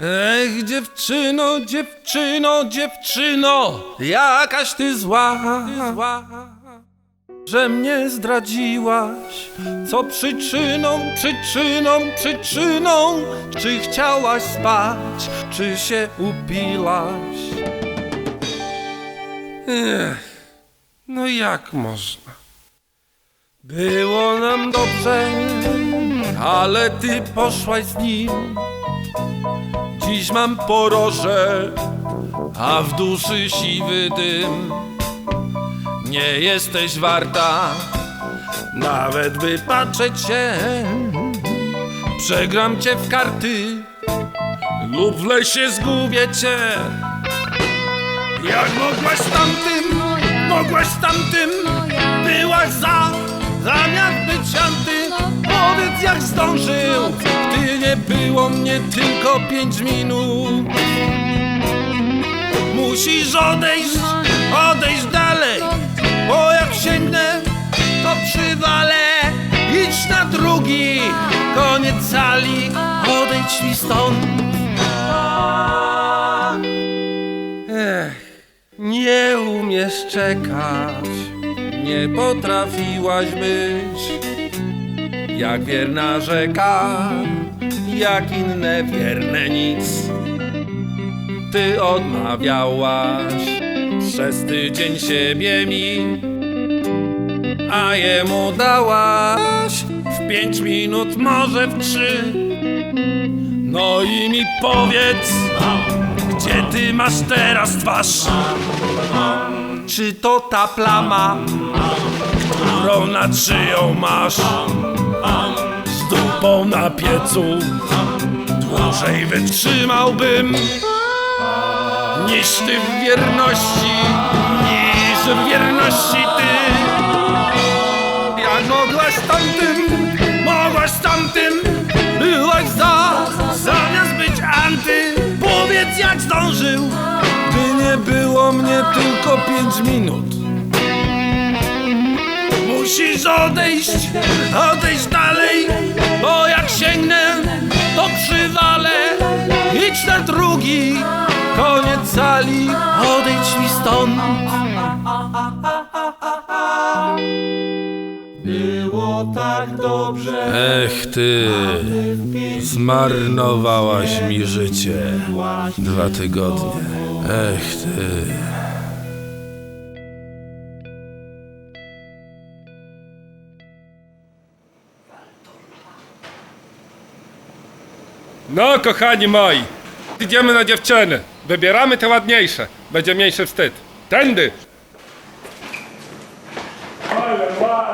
Ech, dziewczyno, dziewczyno, dziewczyno, jakaś ty zła, zła, że mnie zdradziłaś. Co przyczyną, przyczyną, przyczyną? Czy chciałaś spać, czy się upilaś? Ech, no jak można? Było nam dobrze, ale ty poszłaś z nim. Dziś mam poroże, a w duszy siwy dym. Nie jesteś warta, nawet by patrzeć się. Przegram cię w karty lub w lesie zgubię cię. Jak mogłaś tamtym, mogłaś tamtym, byłaś za, zamiast być anty. Powiedz jak zdążył, nie było mnie tylko pięć minut. Musisz odejść, odejść dalej, bo jak sięgnę, to przywalę. Idź na drugi koniec sali, odejdź mi stąd. Ech, nie umiesz czekać, nie potrafiłaś być jak wierna rzeka, jak inne wierne nic. Ty odmawiałaś przez tydzień siebie mi, a jemu dałaś w pięć minut, może w trzy. No i mi powiedz, gdzie ty masz teraz twarz? Czy to ta plama, którą nad szyją masz? Z dupą na piecu dłużej wytrzymałbym niż ty w wierności, niż w wierności ty. Jak mogłaś tamtym, mogłaś tamtym, byłaś za, zamiast być anty. Powiedz jak zdążył, gdy nie było mnie tylko pięć minut. Musisz odejść, odejść dalej, bo jak sięgnę, to przywalę. Idź na drugi koniec sali, odejdź mi stąd. Było tak dobrze, Ech ty, zmarnowałaś mi życie. Dwa tygodnie. Ech ty. No, kochani moi, idziemy na dziewczyny. Wybieramy te ładniejsze. Będzie mniejszy wstyd. Tędy! ale ładnie.